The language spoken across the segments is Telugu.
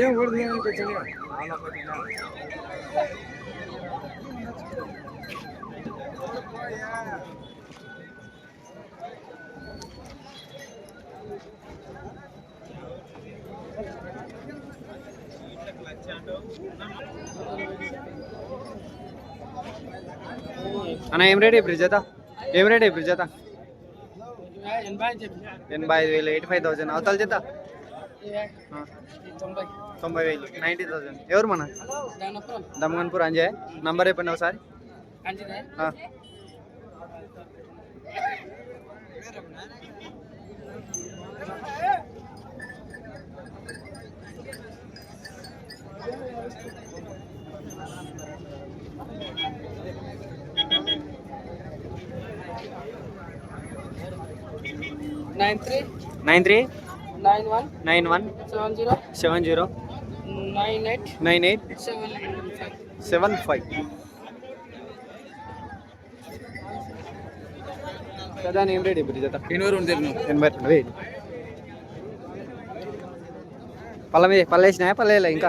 ஏன் ஓடுது பிரச்சனையா? பார்த்தீங்கன்னா అన్న ఏం రేట్ ఇప్పుడు జత ఏం రేట్ ఇప్పుడు జత ఎనభై ఐదు వేలు ఎయిటీ ఫైవ్ థౌసండ్ అవతల జత తొంభై వేలు నైంటీ థౌసండ్ ఎవరు మన? దమగన్పూర్ అంజయ్. నంబర్ చెప్పండి ఒకసారి. అంజనే nine three nine three nine one nine one seven zero seven zero nine eight nine eight seven five seven five కదా ఏం రేట్ ఇప్పుడు జత ఎనభై రెండు ఎనభై రెండు పళ్ళ మీద పళ్ళు వేసినాయా పళ్ళు వేయలే ఇంకా?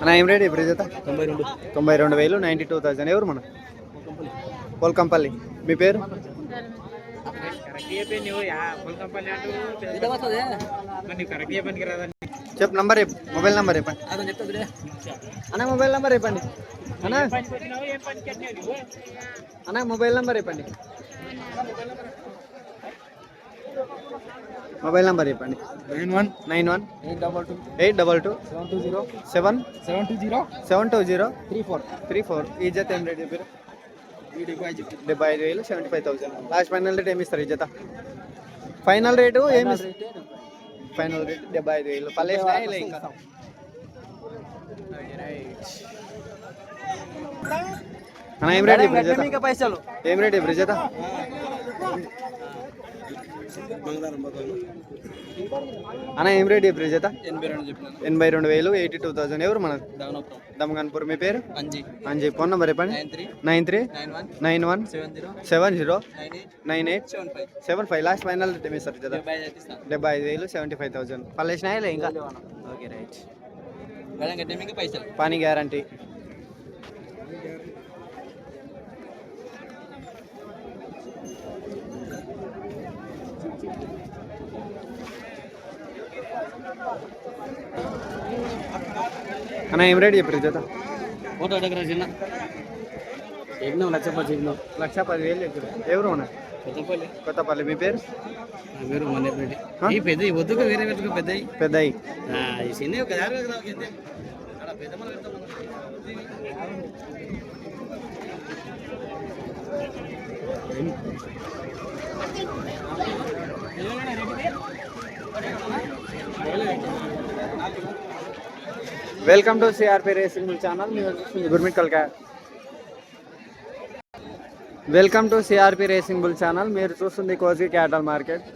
అన్న ఏం రేట్ ఇప్పుడు జత? తొంభై రెండు. తొంభై రెండు వేలు నైంటీ టూ థౌసండ్. ఎవరు మన? పోల్కంపల్లి మీ పేరు? చెప్పు నంబర్ మొబైల్ నంబర్ చెప్పండి. అన్న మొబైల్ నంబర్ చెప్పండి. అన్న? అన్న మొబైల్ నంబర్ చెప్పండి. మొబైల్ నంబర్ చెప్పండి. Nine one nine one eight double two eight double two seven two zero seven seven two zero seven two zero three four three four. ఈ జత ఏం రేట్ చెప్పారు? డెబ్బై ఐదు వేలు seventy five thousand. Last final rate ఏమి ఇస్తారు ఈ జత? ఫైనల్ రేటు ఏమి ఫైనల్ రేట్ డెబ్బై ఐదు. వేలు. పల్లె ఇంకా. ఏం రేట్ ఇప్పుడు ఏం రేట్ ఇప్పుడు జత? అన్న ఏం రేట్ ఇప్పుడు జత? ఎనభై రెండు వేలు ఎయిటీ టూ థౌసండ్ ఎవరు మన? దమగాన్పూర్ మీ పేరు? అంజీ. ఫోన్ నెంబర్ చెప్పండి. Nine three. Nine one. Seven zero. Nine eight. Seven five. Last final ఏమి ఇస్తారు జత? డెబ్బై ఐదు వేలు సెవెంటీ ఫైవ్ థౌసండ్. పల్లెసినాయలే ఇంకా? Okay right. పని గ్యారంటీ. అన్న ఏం రేట్ చెప్పారు జత? ఫోటో దగ్గర చిన్న. చెప్పినాం లక్ష పది చెప్పినాం లక్ష పదివేలు చెప్పారు ఎవరు అన్న? కొత్తపల్లి. కొత్తపల్లి. మీ పేరు? పేరు ఆ? ఈ పెద్ద వద్దుకు వేరే పెట్టుకో పెద్ద పెద్దయి ఈ చిన్న ఒక దారి పెద్ద మన మనం. Welcome to CRP racing channel. మీరు చూస్తుంది గుర్మిట్ కల్కా. Welcome to CRP racing bull channel. మీరు చూస్తుంది Kosgi cattle market.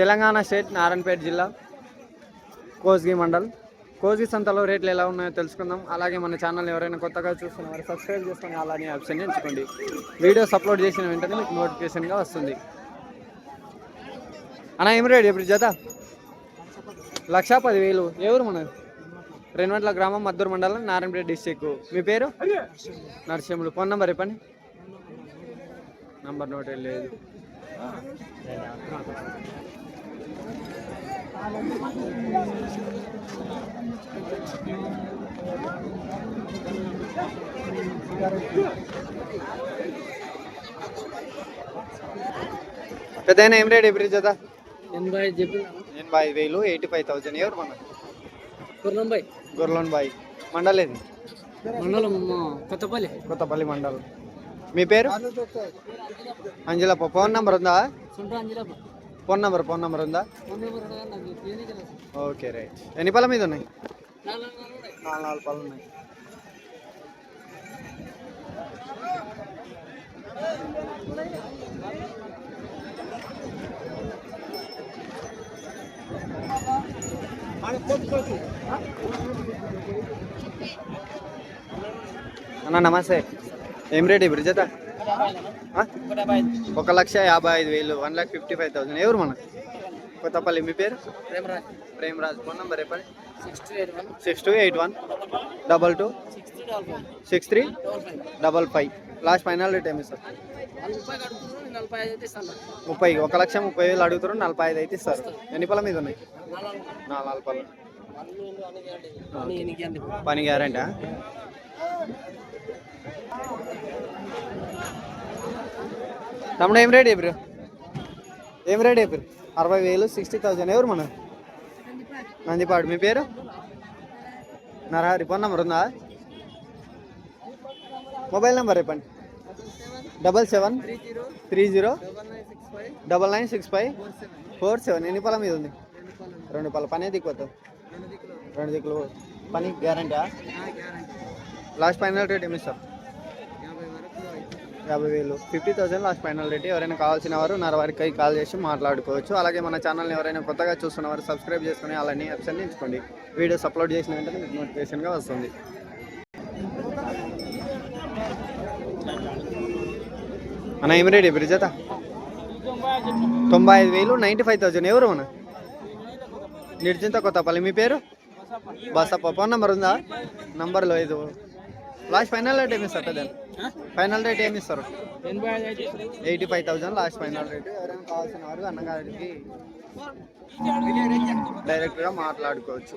Telangana state Narayanpet జిల్లా కోజ్గి మండల్. కోజ్గి సంతలో రేట్లు ఎలా ఉన్నాయో తెలుసుకుందాం. అలాగే మన ఛానల్ ఎవరైనా కొత్తగా చూస్తున్నారు సబ్స్క్రైబ్ చేసుకుని అలానే ఆప్షన్ ఎంచుకోండి. వీడియోస్ అప్లోడ్ చేసిన వెంటనే మీకు నోటిఫికేషన్గా వస్తుంది. అన్న ఏం రేట్ ఇప్పుడు జత? లక్ష పదివేలు. ఎవరు మన? రెన్వట్ల గ్రామం మద్దూరు మండలం నారాయణపేట డిస్టిక్ మీ పేరు? నరసింహులు. ఫోన్ నెంబర్ చెప్పండి. నంబర్ నోట్ లేదు. పెద్ద ఏం రేట్ ఎప్పుడు జత? ఎనభై ఐదు చెప్పి ఎనభై ఐదు వేలు ఎయిటీ ఫైవ్ థౌసండ్ ఎవరు మన. తొంభై గొర్రెలోన్ బాయ్ మండలేది మండలం కొత్తపల్లి. కొత్తపల్లి మండలం. మీ పేరు? అంజలప్ప ఫోన్ నెంబర్ ఉందా? ఫోన్ నెంబర్ ఫోన్ నెంబర్ ఉందా? Okay right. ఎన్ని పళ్ళ మీద ఉన్నాయి? నాలుగు నాలుగు ఉన్నాయి. నాలుగు నాలుగు పళ్ళు ఉన్నాయి అన్న నమస్తే. ఏం రేట్ ఇప్పుడు జత ఆ? ఒక లక్ష యాభై ఐదు వేలు one lakh fifty five thousand. ఎవరు మన? కొత్తపల్లి మీ పేరు? ప్రేమరాజ్. ప్రేమరాజ్. ఫోన్ నెంబర్ చెప్పండి. Six two eight one. Six two eight one. Double two. Six three double five. Last final rate ఏమి సార్? ముప్పై ఒక లక్ష ముప్పై వేలు అడుగుతారు నలభై ఐదు అయితే ఇస్తారు. ఎన్ని పళ్ళ మీద ఉన్నాయి? నాలుగు నాలుగు గ్యారెంటీ పని గ్యారంటా తమ్ముడు ఏం రేట్ చెప్పారు ఏం రేట్ చెప్పారు అరవై వేలు సిక్స్టీ థౌజండ్ ఎవరు మన? నందిపాడు. మీ పేరు? నరహరి. ఫోన్ నంబర్ ఉందా? మొబైల్ నెంబర్ చెప్పండి. Double seven three zero double nine six five four seven. ఎన్ని పొలం మీద ఉంది? రెండు పొలం. పని పళ్ళ పనే రెండు దిక్కులు పని guarantee guarantee last final rate ఏమి ఇస్తారు యాభై వేలు. Fifty thousand last final rate. ఎవరైనా కావాల్సిన వారు నా వారికి కాల్ చేసి మాట్లాడుకోవచ్చు. అలాగే మన ఛానల్ని ఎవరైనా కొత్తగా చూస్తున్న వారు సబ్స్క్రైబ్ చేసుకుని అలానే ఆప్షన్ ఎంచుకోండి. వీడియోస్ అప్లోడ్ చేసిన వెంటనే మీకు నోటిఫికేషన్గా వస్తుంది. అన్న ఏం రేట్ ఇప్పుడు జత తొంభై ఐదు వేలు నైంటీ ఫైవ్ థౌజండ్ ఎవరు అన్న? నిర్చింత కొత్తపల్లి. మీ పేరు? బసప్ప. ఫోన్ నెంబర్ ఉందా? నంబర్ లేదు లాస్ట్ ఫైనల్ రేట్ ఏమి ఇస్తారు కదా ఫైనల్ రేట్ ఏమి ఇస్తారు? Eighty five thousand last final rate. ఎవరైనా కావాల్సిన వారు అన్నగారికి డైరెక్ట్గా మాట్లాడుకోవచ్చు.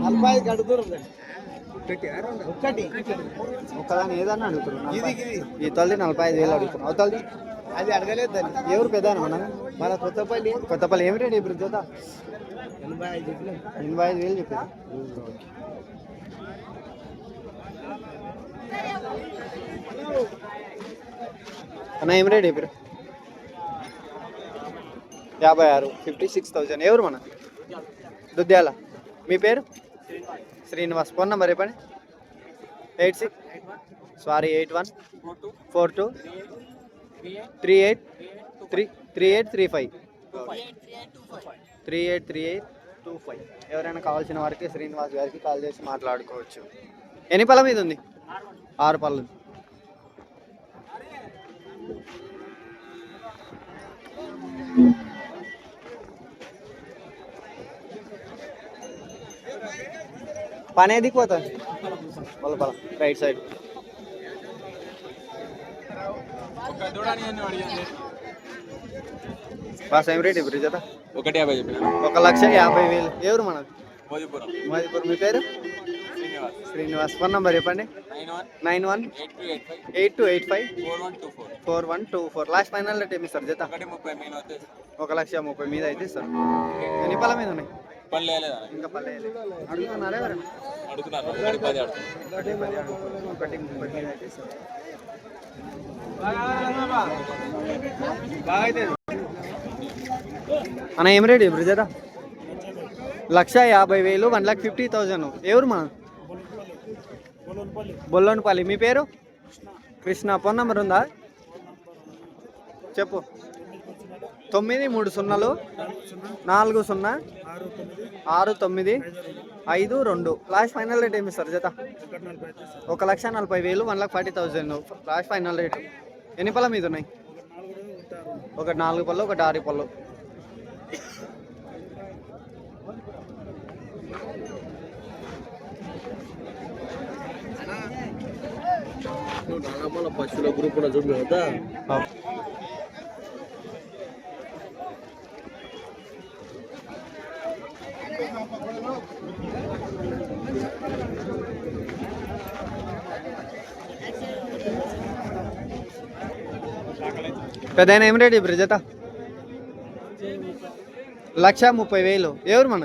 నలభై ఐదు కడుతున్నారు ఒక్కటి ఒక్కదాని ఏదన్నా అడుగుతున్నాను ఇది ఈ తల్లి నలభై ఐదు వేలు అడుగుతున్నాను అవతలది అది అడగలేదు దాన్ని ఎవరు పెద్ద మనం మన కొత్తపల్లి కొత్తపల్లి ఏమి రేట్ ఇప్పుడు చూద్దా ఎనభై ఐదు ఎనభై ఐదు వేలు చెప్పారు అన్న ఏం రేట్ చెప్పారు యాభై ఆరు ఫిఫ్టీ సిక్స్ థౌజండ్ ఎవరు మన? దుద్యాల. మీ పేరు? శ్రీనివాస్. ఫోన్ నెంబర్ చెప్పండి. Eight six. Sorry eight one. Four two. Three eight. Three three eight three five. Three eight three eight two five. ఎవరైనా కావాల్సిన వారికి శ్రీనివాస్ గారికి కాల్ చేసి మాట్లాడుకోవచ్చు. ఎన్ని పళ్ళ మీద ఉంది? ఆరు పళ్ళు పనే దిక్కుపోతుంది పల్ల పల్ల రైట్ సైడ్. బాస్ ఏం రేట్ ఇప్పుడు జత ఒకటి యాభై చెప్పిన? ఒక లక్ష యాభై వేలు. ఎవరు మనది? మోదీపురం మాదిపూర్ మీ పేరు? శ్రీనివాస్. శ్రీనివాస్. ఫోన్ నంబర్ చెప్పండి. Nine one eight two eight five. Four one two four. Four one two four. Last final rate ఏమి సార్? జత? ఒక లక్ష ముప్పై మీద అయితే సార్. ఎన్ని పళ్ళ మీద ఉన్నాయి? ఇంకా పల్లె అడుగుతున్నారా ఒకటి ముప్పై మీద అయితే అన్న ఏం రేట్ ఇప్పుడు జత? లక్ష యాభై వేలు వన్ లాక్ ఫిఫ్టీ థౌజండ్ ఎవరు మా? బొల్లోనిపల్లి. మీ పేరు? కృష్ణ. ఫోన్ నెంబర్ ఉందా? చెప్పు. తొమ్మిది మూడు సున్నాలు. నాలుగు సున్నా. ఆరు తొమ్మిది. ఐదు రెండు. లాస్ట్ ఫైనల్ రేట్ ఏమి సార్ జత? ఒక లక్ష నలభై వేలు one lakh forty thousand last final rate ఎన్ని పళ్ళ మీద ఉన్నాయి? ఒకటి నాలుగు పళ్ళు ఒకటి ఆరు పళ్ళు. నాగమ్మల పశువుల గ్రూప్ కూడా చూడు కదా పెద్ద ఏం రేట్ ఇప్పుడు జత? లక్ష ముప్పై వేలు. ఎవరు మన?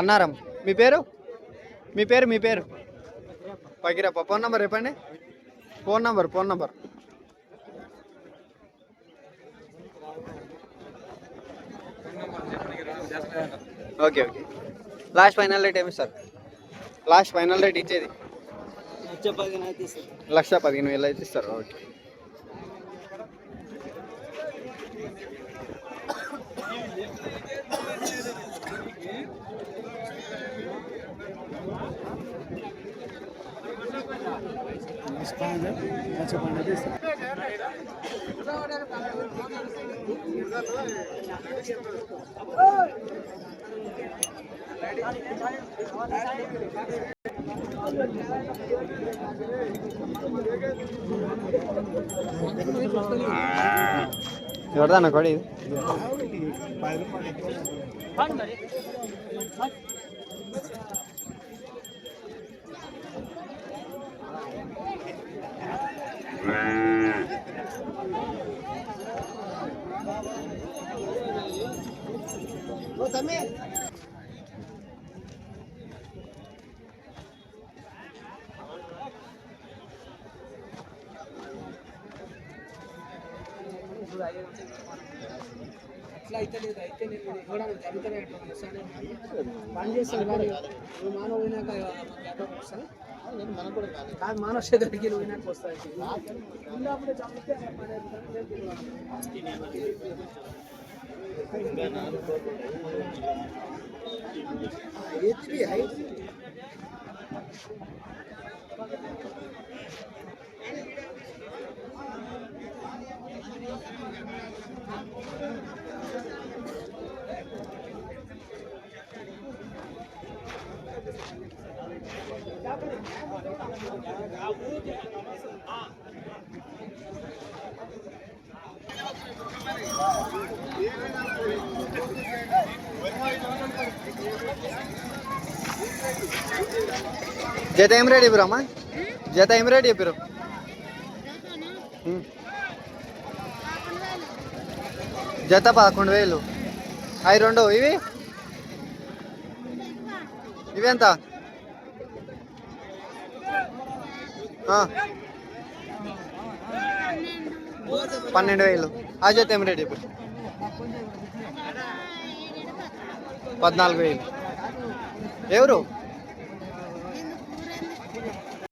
అన్నారం. మీ పేరు? మీ పేరు మీ పేరు? పగిరప్ప ఫోన్ నంబర్ చెప్పండి. Phone number phone number. Okay okay. Last final rate ఏమి సార్? లాస్ట్ ఫైనల్ రేట్ ఇచ్చేది? లక్ష పదిహేను వేలు అయితే ఇస్తారు. Okay. ¿Verdad, no, Corín? ¿Verdad, ఇది అట్లా అయితే నేను ఇవ్వడానికి జరుగుతూనే ఉంటుంది సరే పని చేస్తాను కానీ నువ్వు మానవ పోయినాక జ్ఞాపకం వస్తాను కాదు మానవ దగ్గరికి పోయినాక వస్తాయి ఉన్నప్పుడు చంపితే పని జత ఏం రేట్ చెప్పిరు జత ఏం రేట్ చెప్పిరు జత పదకొండు వేలు. అవి రెండు ఇవి? ఇవి పన్నెండు వేలు. అజయ్ జత ఇప్పుడు పద్నాలుగు వేలు. ఎవరు?